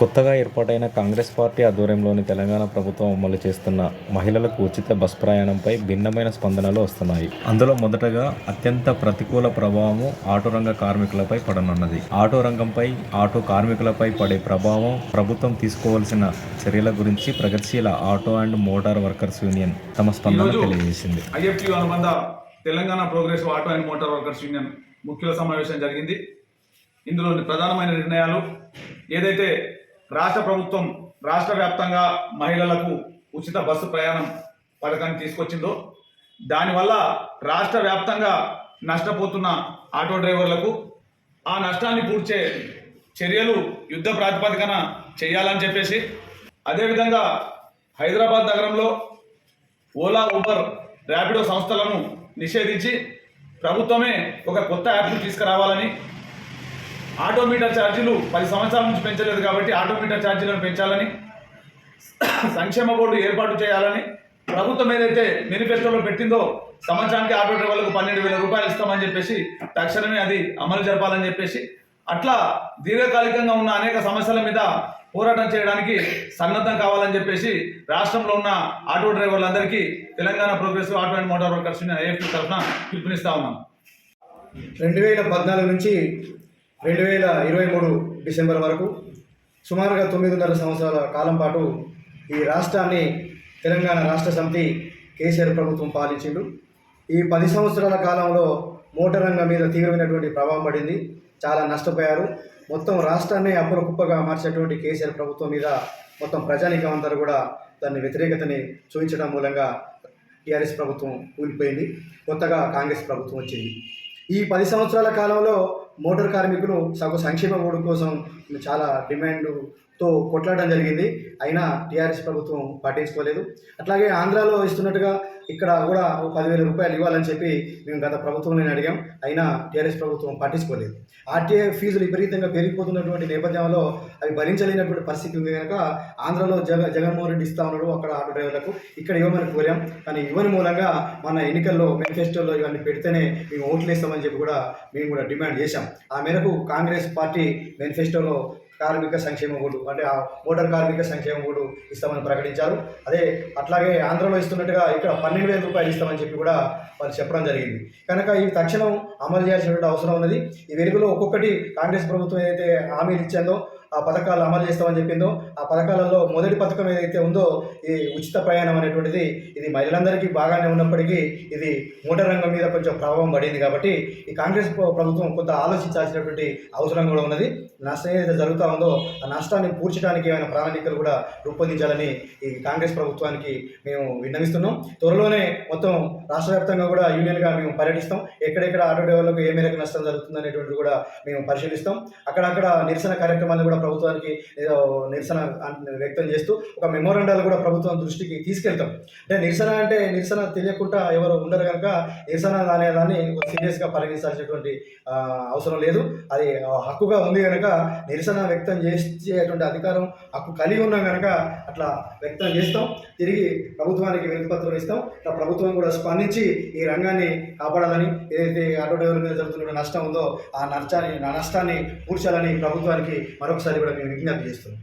కొత్తగా ఏర్పాటైన కాంగ్రెస్ పార్టీ ఆధ్వర్యంలోని తెలంగాణ ప్రభుత్వం అమలు చేస్తున్న మహిళలకు ఉచిత బస్ ప్రయాణంపై భిన్నమైన స్పందనలు వస్తున్నాయి. అందులో మొదటగా అత్యంత ప్రతికూల ప్రభావము ఆటో రంగ కార్మికులపై పడనున్నది. ఆటో రంగంపై ఆటో కార్మికులపై పడే ప్రభావం ప్రభుత్వం తీసుకోవాల్సిన చర్యల గురించి ప్రగతిశీల auto and motor workers union తమ స్పందన తెలియజేసింది. Telangana progressive auto and motor workers union ముఖ్యుల సమావేశం జరిగింది. ఇందులోని ప్రధానమైన నిర్ణయాలు ఏదైతే రాష్ట్ర ప్రభుత్వం రాష్ట్ర వ్యాప్తంగా మహిళలకు ఉచిత బస్సు ప్రయాణం పథకాన్ని తీసుకొచ్చిందో దానివల్ల రాష్ట్ర వ్యాప్తంగా నష్టపోతున్న ఆటో డ్రైవర్లకు ఆ నష్టాన్ని పూడ్చే చర్యలు యుద్ధ ప్రాతిపదికన చేయాలని చెప్పేసి అదేవిధంగా హైదరాబాద్ నగరంలో ఓలా ఊబర్ ర్యాపిడో సంస్థలను నిషేధించి ప్రభుత్వమే ఒక కొత్త యాప్ను తీసుకురావాలని ఆటోమీటర్ ఛార్జీలు పది సంవత్సరాల నుంచి పెంచలేదు కాబట్టి ఆటోమీటర్ ఛార్జీలను పెంచాలని సంక్షేమ బోర్డు ఏర్పాటు చేయాలని ప్రభుత్వం ఏదైతే మేనిఫెస్టోలో పెట్టిందో సంవత్సరానికి ఆటో డ్రైవర్లకు పన్నెండు వేల రూపాయలు ఇస్తామని చెప్పేసి తక్షణమే అది అమలు జరపాలని చెప్పేసి అట్లా దీర్ఘకాలికంగా ఉన్న అనేక సమస్యల మీద పోరాటం చేయడానికి సన్నద్ధం కావాలని చెప్పేసి రాష్ట్రంలో ఉన్న auto డ్రైవర్లందరికీ Telangana progressive auto and motor workers IFT తరఫున పిలుపునిస్తా ఉన్నాం. రెండు వేల పద్నాలుగు నుంచి రెండు వేల ఇరవై మూడు డిసెంబర్ వరకు సుమారుగా తొమ్మిదిన్నర సంవత్సరాల కాలం పాటు ఈ రాష్ట్రాన్ని తెలంగాణ రాష్ట్ర సమితి కేసీఆర్ ప్రభుత్వం పాలించిండు. ఈ పది సంవత్సరాల కాలంలో మోటార్ రంగం మీద తీవ్రమైనటువంటి ప్రభావం పడింది. చాలా నష్టపోయారు. మొత్తం రాష్ట్రాన్ని అప్పుల కుప్పగా మార్చినటువంటి కేసీఆర్ ప్రభుత్వం మీద మొత్తం ప్రజానీకం అందరూ కూడా దాని వ్యతిరేకతని చూపించడం మూలంగా టీఆర్ఎస్ ప్రభుత్వం కూలిపోయింది. కొత్తగా కాంగ్రెస్ ప్రభుత్వం వచ్చింది. ఈ పది సంవత్సరాల కాలంలో మోటార్ కార్మికులు సగ సంక్షేమ బోర్డు కోసం చాలా డిమాండ్ తో కొట్లాడడం జరిగింది. అయినా టీఆర్ఎస్ ప్రభుత్వం పట్టించుకోలేదు అట్లాగే ఆంధ్రాలో ఇస్తున్నట్టుగా ఇక్కడ కూడా ఒక పదివేల రూపాయలు ఇవ్వాలని చెప్పి మేము గత ప్రభుత్వంలో అడిగాం. అయినా టీఆర్ఎస్ ప్రభుత్వం పట్టించుకోలేదు ఆర్టీఏ ఫీజులు విపరీతంగా పెరిగిపోతున్నటువంటి నేపథ్యంలో అవి భరించలేనటువంటి పరిస్థితి ఉంది కనుక ఆంధ్రలో జగ జగన్మోహన్ రెడ్డి ఇస్తా ఉన్నాడు అక్కడ ఆటో డ్రైవర్లకు. ఇక్కడ ఇవ్వమని కోరాం. కానీ ఇవ్వని మూలంగా మన ఎన్నికల్లో మేనిఫెస్టోలో ఇవన్నీ పెడితేనే మేము ఓట్లు వేస్తామని చెప్పి కూడా మేము కూడా డిమాండ్ చేశాం. ఆ మేరకు కాంగ్రెస్ పార్టీ మేనిఫెస్టోలో కార్మిక సంక్షేమ బోర్డు అంటే ఆ మోటార్ కార్మిక సంక్షేమ బోర్డు ఇస్తామని ప్రకటించారు. అదే అట్లాగే ఆంధ్రలో ఇస్తున్నట్టుగా ఇక్కడ పన్నెండు వేల రూపాయలు ఇస్తామని చెప్పి కూడా వాళ్ళు చెప్పడం జరిగింది. కనుక ఇవి తక్షణం అమలు చేయాల్సినటువంటి అవసరం ఉన్నది. ఈ వెలుగులో ఒక్కొక్కటి కాంగ్రెస్ ప్రభుత్వం ఏదైతే హామీలు ఇచ్చిందో ఆ పథకాలు అమలు చేస్తామని చెప్పిందో ఆ పథకాలలో మొదటి పథకం ఏదైతే ఉందో ఈ ఉచిత ప్రయాణం అనేటువంటిది ఇది మహిళలందరికీ బాగానే ఉన్నప్పటికీ ఇది మోటార్ రంగం మీద కొంచెం ప్రభావం పడింది కాబట్టి ఈ కాంగ్రెస్ ప్రభుత్వం కొంత ఆలోచించాల్సినటువంటి అవసరం కూడా ఉన్నది. నష్టం ఏదైతే జరుగుతూ ఉందో ఆ నష్టాన్ని పూడ్చడానికి ఏమైనా ప్రణాళికలు కూడా రూపొందించాలని ఈ కాంగ్రెస్ ప్రభుత్వానికి మేము విన్నవిస్తున్నాం. త్వరలోనే మొత్తం రాష్ట్ర వ్యాప్తంగా కూడా యూనియన్గా మేము పర్యటిస్తాం. ఎక్కడెక్కడ ఆటో డ్రైవర్లకు ఏ మేరకు నష్టం జరుగుతుంది అనేటువంటిది కూడా మేము పరిశీలిస్తాం. అక్కడక్కడ నిరసన కార్యక్రమాలు కూడా ప్రభుత్వానికి నిరసన వ్యక్తం చేస్తూ ఒక మెమోరండాలు కూడా ప్రభుత్వం దృష్టికి తీసుకెళ్తాం. అంటే నిరసన అంటే నిరసన తెలియకుండా ఎవరు ఉండరు కనుక నిరసన అనే దాన్ని సీరియస్గా పరిగణించాల్సినటువంటి అవసరం లేదు. అది హక్కుగా ఉంది కనుక నిరసన వ్యక్తం చేసేటువంటి అధికారం హక్కు కలిగి ఉన్నాం కనుక అట్లా వ్యక్తం చేస్తాం. తిరిగి ప్రభుత్వానికి వినతిపత్రం ఇస్తాం. ఇట్లా ప్రభుత్వం కూడా స్పందించి ఈ రంగాన్ని కాపాడాలని ఏదైతే ఆటో డ్రైవర్ మీద జరుగుతున్న నష్టం ఉందో ఆ నష్టాన్ని నష్టాన్ని పూడ్చాలని ప్రభుత్వానికి మరొకసారి ఒకసారి కూడా మేము విజ్ఞప్తి చేస్తున్నాం